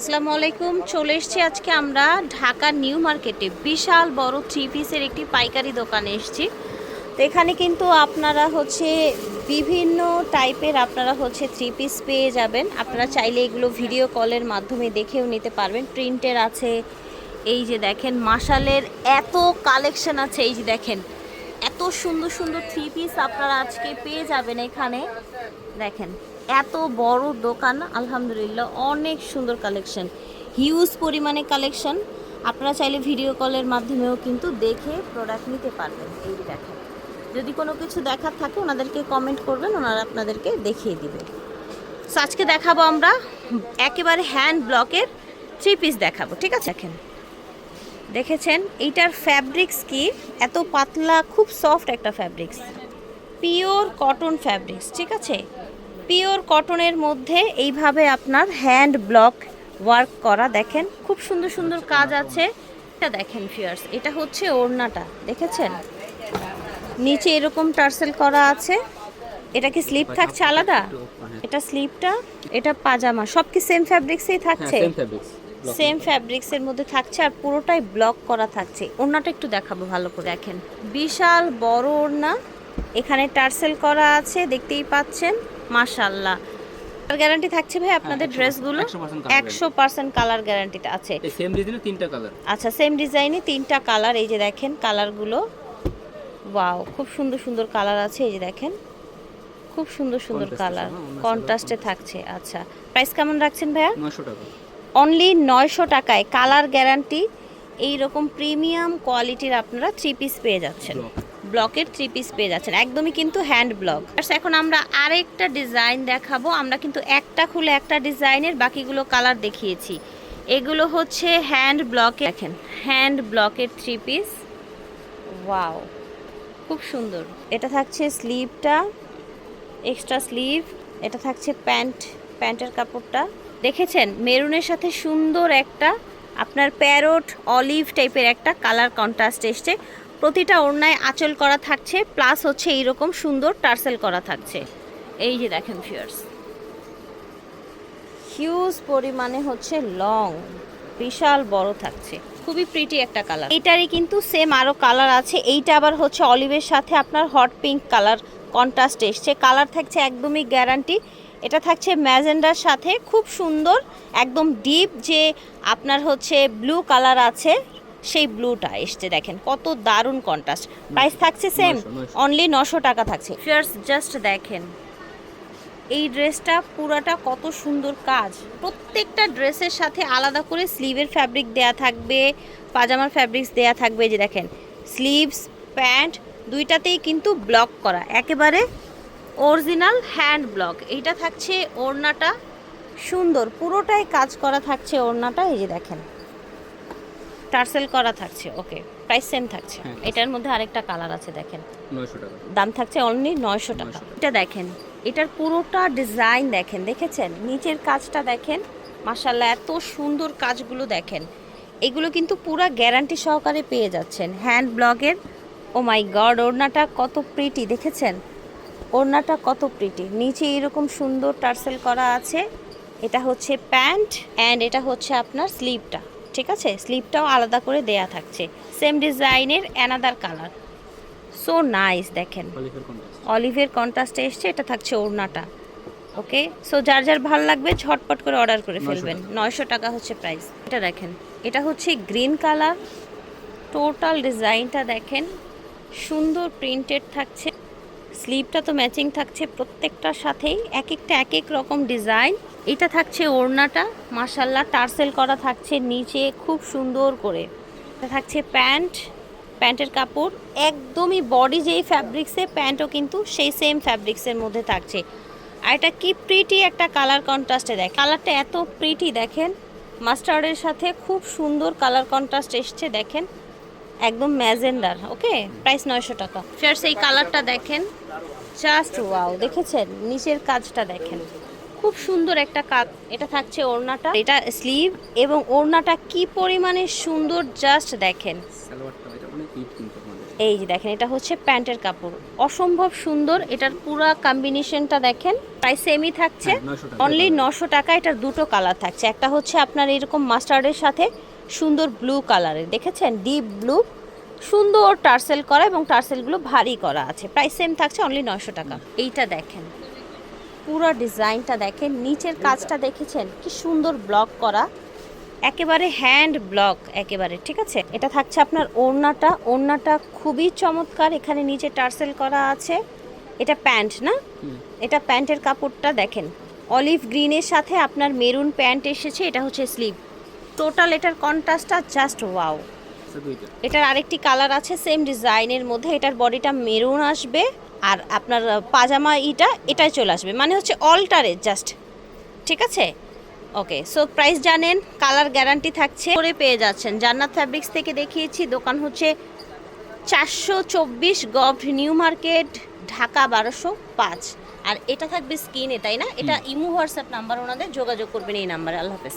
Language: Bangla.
আসসালামু আলাইকুম, চলে এসেছি আজকে আমরা ঢাকা নিউ মার্কেটে। বিশাল বড় থ্রি পিসের একটি পাইকারি দোকানে এসেছি। তো এখানে কিন্তু আপনারা হচ্ছে বিভিন্ন টাইপের আপনারা হচ্ছে থ্রি পিস পেয়ে যাবেন। আপনারা চাইলে এগুলো ভিডিও কলের মাধ্যমে দেখেও নিতে পারবেন। প্রিন্টের আছে, এই যে দেখেন মাসালের এত কালেকশন আছে, এই যে দেখেন, এত সুন্দর সুন্দর থ্রি পিস আপনারা আজকে পেয়ে যাবেন এখানে। দেখেন এত বড় দোকান, আলহামদুলিল্লাহ, অনেক সুন্দর কালেকশন হিউজ পরিমাণে কালেকশন আপনারা চাইলে ভিডিও কলের মাধ্যমেও কিন্তু দেখে প্রোডাক্ট নিতে পারবেন, এই দেখেন। যদি কোনো কিছু দেখার থাকে, ওনাদেরকে কমেন্ট করবেন, ওনারা আপনাদেরকে দেখিয়ে দিবে। সো আজকে দেখাবো আমরা একেবারে হ্যান্ড ব্লকের থ্রি পিস দেখাবো, ঠিক আছে? দেখেন। দেখেছেন? এইটার ফ্যাব্রিক্স কি? এত পাতলা, খুব সফট একটা ফ্যাব্রিক্স পিওর কটন ফ্যাব্রিক্স ঠিক আছে? পিওর কটনের মধ্যে এইভাবে আপনার হ্যান্ড ব্লক ওয়ার্ক করা দেখেন খুব সুন্দর সুন্দর কাজ আছে। এটা দেখেন ফিয়ার্স এটা হচ্ছে ওড়নাটা দেখেছেন? নিচে এরকম টার্সেল করা আছে। এটা কি স্লিপ থাকছে আলাদা? এটা স্লিপটা এটা পাজামা সব কি সেম ফ্যাব্রিক্সেই থাকছে? সেম ফ্যাব্রিক্সের মধ্যে। থাকছে আর পুরোটাই ব্লক করা থাকছে। ওড়নাটা একটু দেখাবো ভালো করে দেখেন। বিশাল বড় ওড়না এখানে টার্সেল করা আছে দেখতেই পাচ্ছেন। মাশাল্লাহ গ্যারান্টি থাকছে ভাই আপনাদের একশো ড্রেসগুলো একশো পার্সেন্ট কালার গ্যারান্টিটা আছে। এই সেম ডিজাইনে তিনটা কালার আচ্ছা সেম ডিজাইনে তিনটা কালার এই যে দেখেন কালারগুলো ওয়াও খুব সুন্দর সুন্দর কালার আছে এই যে দেখেন। খুব সুন্দর সুন্দর কালার? কন্ট্রাস্টে থাকছে আচ্ছা। প্রাইস কেমন রাখছেন ভাইয়া? নয়শো টাকা। অনলি নয়শো টাকায় কালার গ্যারান্টি এই রকম প্রিমিয়াম কোয়ালিটির আপনারা থ্রি পিস পেয়ে যাচ্ছেন. ব্লকের থ্রি পিস পেয়ে যাচ্ছেন। একদমই কিন্তু হ্যান্ড ব্লক এখন আমরা আরেকটা ডিজাইন দেখাবো। আমরা কিন্তু একটা খুলে একটা ডিজাইনের বাকিগুলো কালার দেখিয়েছি। এগুলো হচ্ছে হ্যান্ড ব্লকে দেখেন হ্যান্ড ব্লকের থ্রি পিস ওয়াও খুব সুন্দর। এটা থাকছে স্লিভটা এক্সট্রা স্লিভ এটা থাকছে প্যান্ট প্যান্টের কাপড়টা। দেখেছেন? মেরুনের সাথে সুন্দর একটা আপনার প্যারোট অলিভ টাইপের একটা কালার কন্ট্রাস্ট এসছে। প্রতিটা ওড়নায় আঁচল করা থাকছে প্লাস হচ্ছে এইরকম সুন্দর টার্সেল করা থাকছে। এই যে দেখেন ফিয়ার্স হিউজ পরিমাণে হচ্ছে লং বিশাল বড় থাকছে। খুবই প্রিটি একটা কালার এটারই কিন্তু সেম আরও কালার আছে। এইটা আবার হচ্ছে অলিভের সাথে আপনার হট পিঙ্ক কালার কন্ট্রাস্ট এসছে। কালার থাকছে একদমই গ্যারান্টি এটা থাকছে ম্যাজেন্ডার সাথে খুব সুন্দর, একদম ডিপ যে আপনার হচ্ছে ব্লু কালার আছে। সেই ব্লুটা এসছে দেখেন কত দারুণ কন্ট্রাস্ট প্রাইস থাকছে সেম। অনলি নশো টাকা থাকছে। ফিয়ার্স জাস্ট দেখেন এই ড্রেসটা পুরাটা কত সুন্দর কাজ। প্রত্যেকটা ড্রেসের সাথে আলাদা করে স্লিভের ফ্যাব্রিক দেয়া থাকবে পাজামার ফ্যাব্রিক্স দেয়া থাকবে এই যে দেখেন স্লিভস প্যান্ট দুইটাতেই কিন্তু ব্লক করা একেবারে অরিজিনাল হ্যান্ড ব্লক এইটা থাকছে ওড়নাটা সুন্দর পুরোটাই কাজ করা থাকছে ওড়নাটা এই যে দেখেন। টার্সেল করা থাকছে ওকে প্রাইস সেম থাকছে। হ্যাঁ। এটার মধ্যে আরেকটা কালার আছে দেখেন। নয়শো টাকা। দাম থাকছে অনলি নয়শো টাকা। 900 টাকা। এটা দেখেন এটার পুরোটা ডিজাইন দেখেন দেখেছেন? নিচের কাজটা দেখেন মাসাল্লাহ এত সুন্দর কাজগুলো দেখেন। এগুলো কিন্তু পুরো গ্যারান্টি সহকারে পেয়ে যাচ্ছেন। হ্যান্ড ব্লগের ও মাই গড ওড়নাটা কত প্রিটি দেখেছেন? ওড়নাটা কত প্রিটি নিচে এরকম সুন্দর টার্সেল করা আছে। এটা হচ্ছে প্যান্ট অ্যান্ড এটা হচ্ছে আপনার স্লিভটা ঠিক আছে? স্লিপটাও আলাদা করে দেয়া থাকছে। সেম ডিজাইনের অ্যানাদার কালার সো নাইস দেখেন। অলিভের কন্ট্রাস্ট এসছে এটা থাকছে ওড়নাটা। ওকে সো যার যার ভালো লাগবে ঝটপট করে অর্ডার করে ফেলবেন। নয়শো টাকা হচ্ছে প্রাইস এটা দেখেন এটা হচ্ছে গ্রিন কালার টোটাল ডিজাইনটা দেখেন সুন্দর প্রিন্টেড থাকছে। স্লিভটা তো ম্যাচিং থাকছে প্রত্যেকটার সাথেই এক একটা এক এক রকম ডিজাইন। এটা থাকছে ওড়নাটা মাসাল্লাহ টার্সেল করা থাকছে নিচে খুব সুন্দর করে। এটা থাকছে প্যান্ট, প্যান্টের কাপড়, একদমই বডি যেই ফ্যাব্রিক্সে, প্যান্টও কিন্তু সেই সেম ফ্যাব্রিক্সের মধ্যে থাকছে। আর এটা কি প্রিটি একটা কালার কন্ট্রাস্টে দেখ কালারটা এত প্রিটি দেখেন, মাস্টার্ডের সাথে খুব সুন্দর কালার কন্ট্রাস্ট এসছে দেখেন। একদম ম্যাজেন্ডার ওকে? প্রাইস নয়শো টাকা। ফিয়ার্স এই কালারটা দেখেন। জাস্ট ওয়াও দেখেছেন? নিচের কাজটা দেখেন। খুব সুন্দর একটা কাজ। এটা থাকছে ওড়নাটা। এটা স্লিভ এবং ওড়নাটা কি পরিমাণে সুন্দর জাস্ট দেখেন। এই যে দেখেন এটা হচ্ছে প্যান্টের কাপড়। অসম্ভব সুন্দর। এটার পুরো কম্বিনেশনটা দেখেন। প্রায় সেমই থাকছে। হ্যাঁ, 900 টাকা। অনলি নশো টাকা। এটার দুটো কালার থাকছে। একটা হচ্ছে আপনার এরকম মাস্টার্ডের সাথে। সুন্দর ব্লু কালারের দেখেছেন? ডিপ ব্লু সুন্দর টার্সেল করা এবং টার্সেলগুলো ভারী করা আছে। প্রায় সেম থাকছে অনলি নশো টাকা। এইটা দেখেন। পুরো ডিজাইনটা দেখেন। নিচের কাজটা দেখেছেন? কি সুন্দর ব্লক করা। একেবারে হ্যান্ড ব্লক একেবারে ঠিক আছে? এটা থাকছে আপনার ওড়নাটা। ওড়নাটা খুবই চমৎকার। এখানে নিচে টার্সেল করা আছে। এটা প্যান্ট না? এটা প্যান্টের কাপড়টা দেখেন। অলিভ গ্রিনের সাথে আপনার মেরুন প্যান্ট এসেছে। এটা হচ্ছে স্লিভ টোটাল এটার কন্ট্রাস্টটা জাস্ট ওয়াও এটার আরেকটি কালার আছে সেম ডিজাইনের মধ্যে। এটার বডিটা মেরুন আসবে আর আপনার পাজামা ইটা এটাই চলে আসবে। মানে হচ্ছে অল্টারে জাস্ট ঠিক আছে? ওকে সো প্রাইস জানেন কালার গ্যারান্টি থাকছে। করে পেয়ে যাচ্ছেন। জান্নাত ফ্যাব্রিক্স থেকে দেখিয়েছি দোকান হচ্ছে চারশো চব্বিশ গভ নিউ মার্কেট ঢাকা বারোশো পাঁচ। আর এটা থাকবে স্ক্রিনে তাই না? এটা ইমো হোয়াটসঅ্যাপ নাম্বার ওনাদের যোগাযোগ করবেন এই নাম্বারে। আল্লাহ হাফেজ।